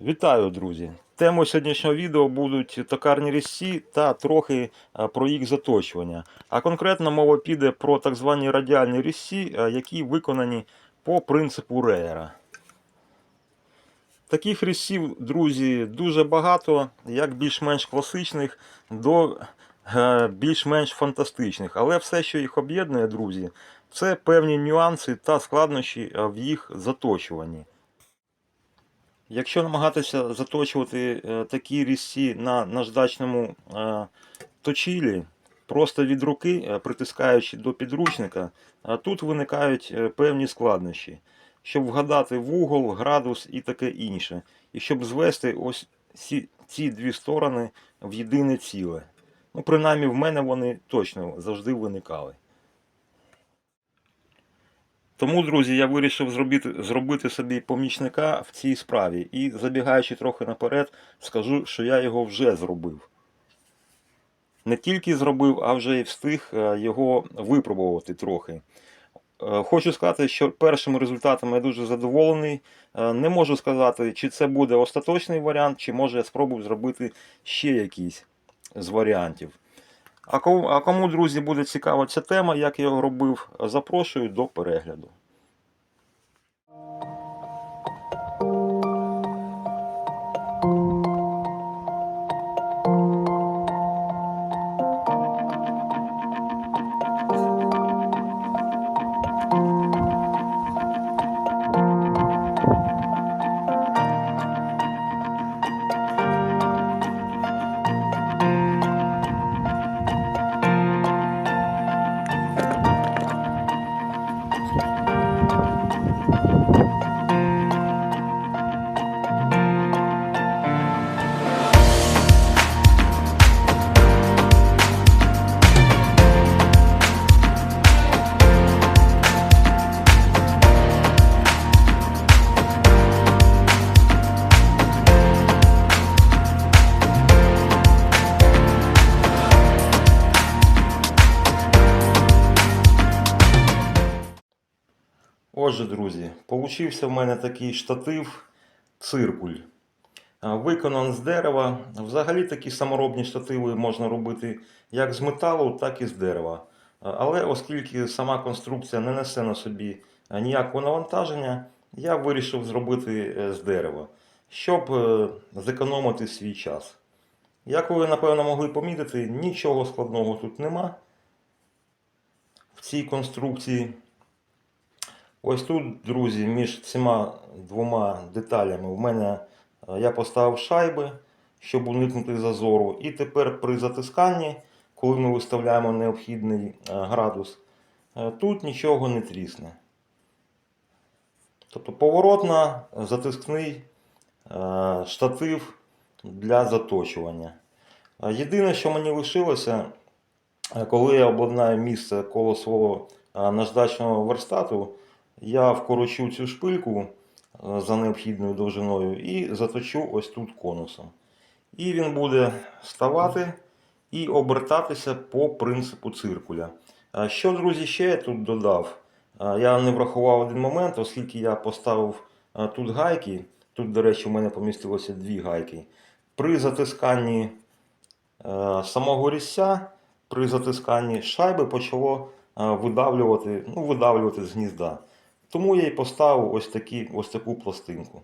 Вітаю, друзі! Темою сьогоднішнього відео будуть токарні різці та трохи е, про їх заточування. А конкретно мова піде про так звані радіальні різці, е, які виконані по принципу Реєра. Таких різців, друзі, дуже багато, як більш-менш класичних до е, більш-менш фантастичних. Але все, що їх об'єднує, друзі, це певні нюанси та складнощі в їх заточуванні. Якщо намагатися заточувати е, такі різці на наждачному е, точілі, просто від руки, е, притискаючи до підручника, тут виникають певні складнощі, щоб вгадати вугол, градус і таке інше. І щоб звести ось ці дві сторони в єдине ціле. Ну, принаймні, в мене вони точно завжди виникали. Тому, друзі, я вирішив зробити, зробити собі помічника в цій справі. І забігаючи трохи наперед, скажу, що я його вже зробив. Не тільки зробив, а вже й встиг е, його випробувати трохи. Е, Хочу сказати, що першими результатами я дуже задоволений. Е, Не можу сказати, чи це буде остаточний варіант, чи може я спробую зробити ще якийсь з варіантів. А кому, а кому, друзі, буде цікава ця тема, як я його робив, запрошую до перегляду. Отже, друзі, получився в мене такий штатив циркуль. Виконан з дерева. Взагалі такі саморобні штативи можна робити як з металу, так і з дерева. Але оскільки сама конструкція не несе на собі ніякого навантаження, я вирішив зробити е, з дерева, щоб е, зекономити свій час. Як ви, напевно, могли помітити, нічого складного тут нема в цій конструкції. Ось тут, друзі, між цими двома деталями в мене е, я поставив шайби, щоб уникнути зазору. І тепер при затисканні, коли ми виставляємо необхідний е, градус, е, тут нічого не трісне. Тобто поворотна, затискний штатив для заточування. Єдине, що мені лишилося, коли я обладнаю місце коло свого наждачного верстату, я вкорочу цю шпильку е, за необхідною довжиною і заточу ось тут конусом. І він буде ставати і обертатися по принципу циркуля. Що, друзі, ще я тут додав? Я не врахував один момент, оскільки я поставив тут гайки. Тут, до речі, у мене помістилося дві гайки. При затисканні е, самого різця, при затисканні шайби почало е, видавлювати, ну, видавлювати з гнізда. Тому я і поставив ось, такі, ось таку пластинку.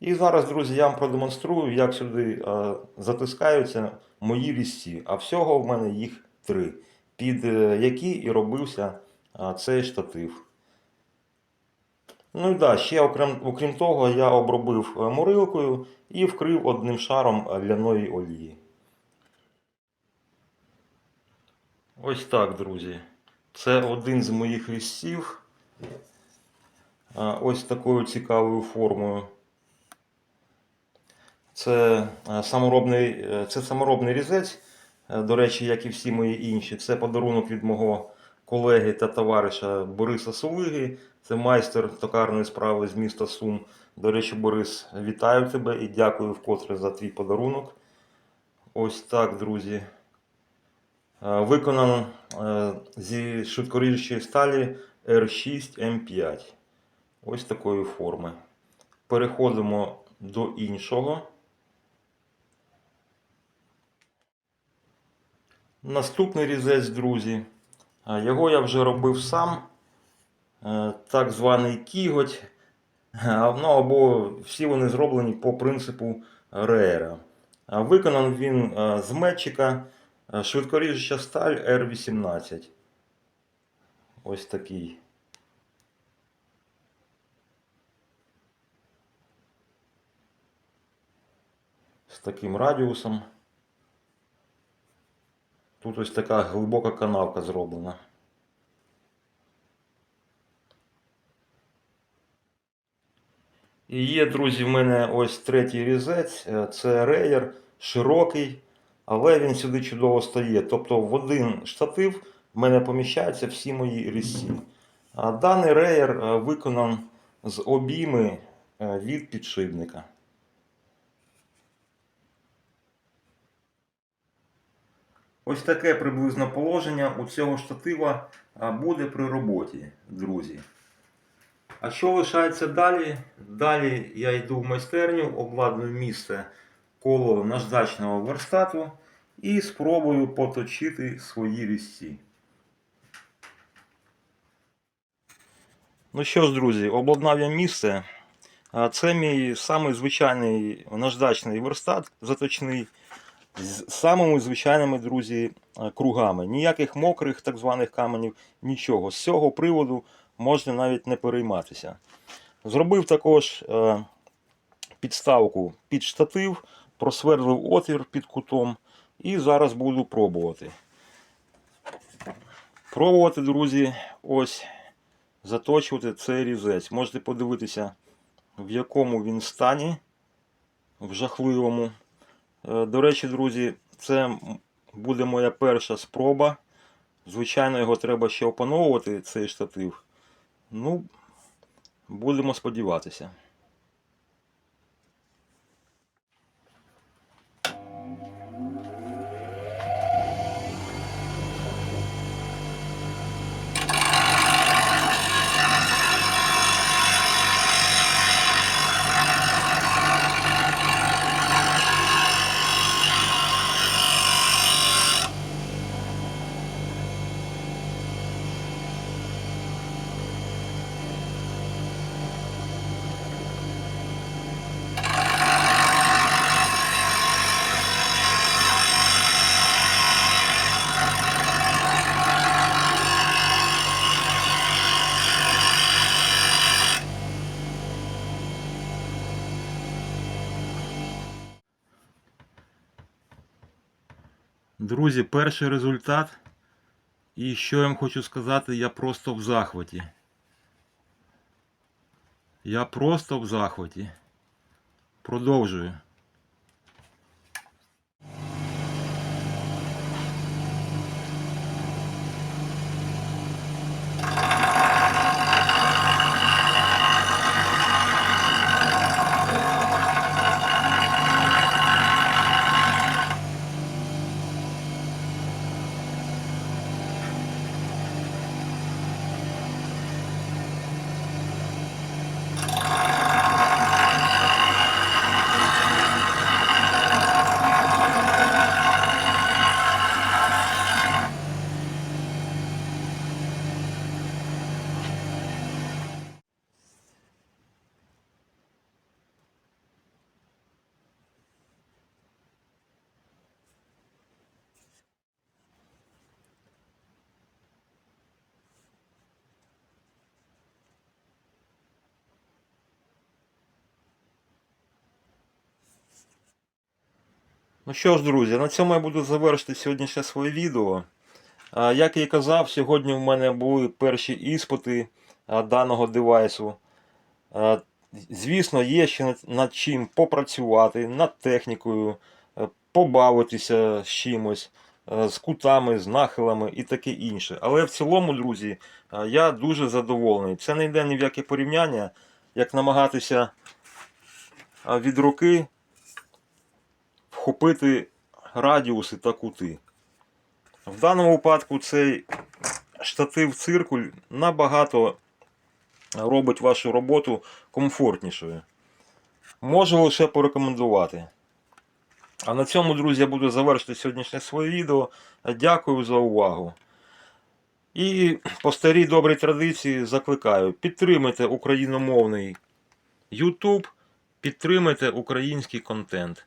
І зараз, друзі, я вам продемонструю, як сюди е, затискаються мої різці. А всього в мене їх три, під е, які і робився е, цей штатив. Ну і да, ще окрім, окрім того, я обробив е, морилкою і вкрив одним шаром ляної олії. Ось так, друзі. Це один з моїх. А, Ось такою цікавою формою. Це саморобний, е, це саморобний різець. Е, До речі, як і всі мої інші. Це подарунок від мого колеги та товариша Бориса Сулиги. Це майстер токарної справи з міста Сум. До речі, Борис, вітаю тебе і дякую вкотре за твій подарунок. Ось так, друзі. Е, Виконано е, зі швидкоріжучої сталі R6 M5. Ось такої форми. переходимо до іншого. Наступний різець, друзі. Його я вже робив сам. Е, Так званий кіготь. Ну, або всі вони зроблені по принципу Реєра. Виконан він е, з метчика е, швидкоріжуча сталь R18. Ось такий. З таким радіусом. Тут ось така глибока канавка зроблена. І є, друзі, в мене ось третій різець. Е, Це реєр широкий, але він сюди чудово стає. Тобто в один штатив в мене поміщаються всі мої різці. Даний реєр е, виконан з обійми е, від підшипника. Ось таке приблизне положення у цього штатива буде при роботі, друзі. А що лишається далі? Далі я йду в майстерню, обладную місце коло наждачного верстату і спробую поточити свої різці. Ну що ж, друзі, обладнав я місце. Це мій самий звичайний наждачний верстат заточний з самими звичайними, друзі, кругами. Ніяких мокрих так званих каменів, нічого. З цього приводу можна навіть не перейматися. Зробив також підставку під штатив, просвердлив отвір під кутом і зараз буду пробувати. Пробувати, друзі, ось заточувати цей різець. Можете подивитися, в якому він стані, в жахливому. Е, До речі, друзі, це буде моя перша спроба. Звичайно, його треба ще опановувати, цей штатив. Ну, будемо сподіватися. Друзі, перший результат. І що я вам хочу сказати, я просто в захваті. Я просто в захваті. Продовжую. Ну що ж, друзі, на цьому я буду завершити сьогоднішнє своє відео. Як я і казав, сьогодні в мене були перші іспити даного девайсу. Звісно, є ще над, чим попрацювати, над технікою, побавитися з чимось, з кутами, з нахилами і таке інше. Але в цілому, друзі, я дуже задоволений. Це не йде ні в яке порівняння, як намагатися від руки вхопити радіуси та кути. В даному випадку цей штатив циркуль набагато робить вашу роботу комфортнішою. можу лише порекомендувати. А на цьому, друзі, я буду завершити сьогоднішнє своє відео. Дякую за увагу. І по старій добрій традиції закликаю: підтримайте україномовний YouTube, підтримайте український контент.